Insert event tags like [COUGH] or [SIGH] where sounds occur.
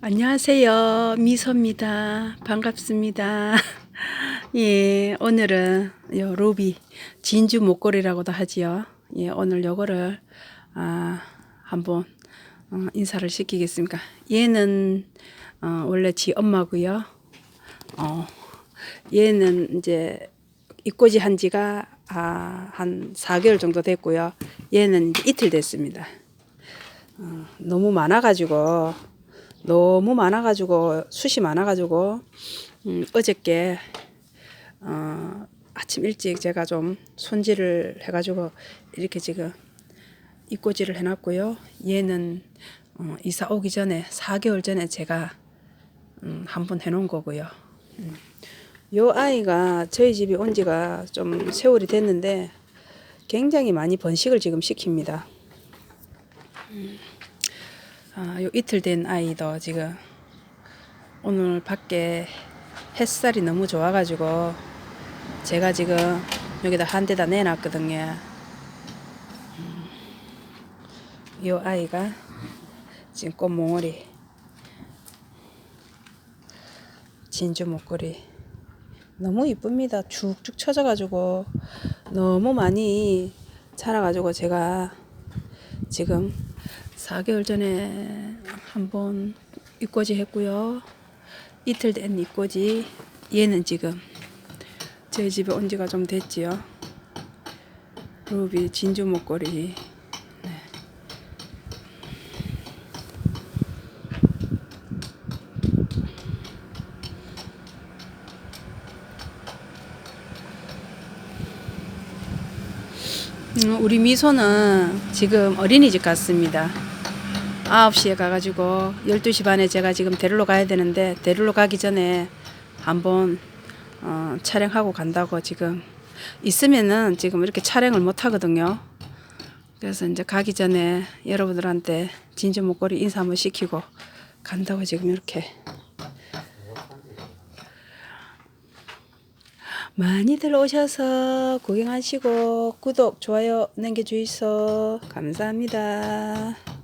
안녕하세요. 미소입니다. 반갑습니다. [LAUGHS] 예, 오늘은 요 루비 진주 목걸이라고도 하지요. 예, 오늘 요거를 아, 한번 어, 인사를 시키겠습니다. 얘는 어, 원래 지 엄마고요. 어, 얘는 이제 입꼬지 한 지가 아, 한 4개월 정도 됐고요. 얘는 이틀 됐습니다. 어, 너무 많아가지고 너무 많아가지고 숱이 많아가지고 음, 어저께 어, 아침 일찍 제가 좀 손질을 해가지고 이렇게 지금 입꼬지를 해놨고요. 얘는 어, 이사 오기 전에 4개월 전에 제가 음, 한번 해놓은 거고요. 음. 요 아이가 저희 집에 온 지가 좀 세월이 됐는데 굉장히 많이 번식을 지금 시킵니다. 아, 요 이틀 된 아이도 지금 오늘 밖에 햇살이 너무 좋아가지고 제가 지금 여기다 한 대다 내놨거든요. 음, 요 아이가 지금 꽃몽오리 진주 목걸이 너무 이쁩니다. 쭉쭉 쳐져가지고 너무 많이 자라가지고 제가 지금 4개월 전에 한번 입꼬지 했고요. 이틀 된 입꼬지. 얘는 지금 저희 집에 온 지가 좀 됐지요. 루비 진주 목걸이. 음, 우리 미소는 지금 어린이집 갔습니다. 9시에 가가지고 12시 반에 제가 지금 데리러 가야 되는데 데리러 가기 전에 한번 어, 촬영하고 간다고 지금 있으면은 지금 이렇게 촬영을 못 하거든요. 그래서 이제 가기 전에 여러분들한테 진주 목걸이 인사 한번 시키고 간다고 지금 이렇게 많이들 오셔서 구경하시고 구독, 좋아요 남겨주이소. 감사합니다.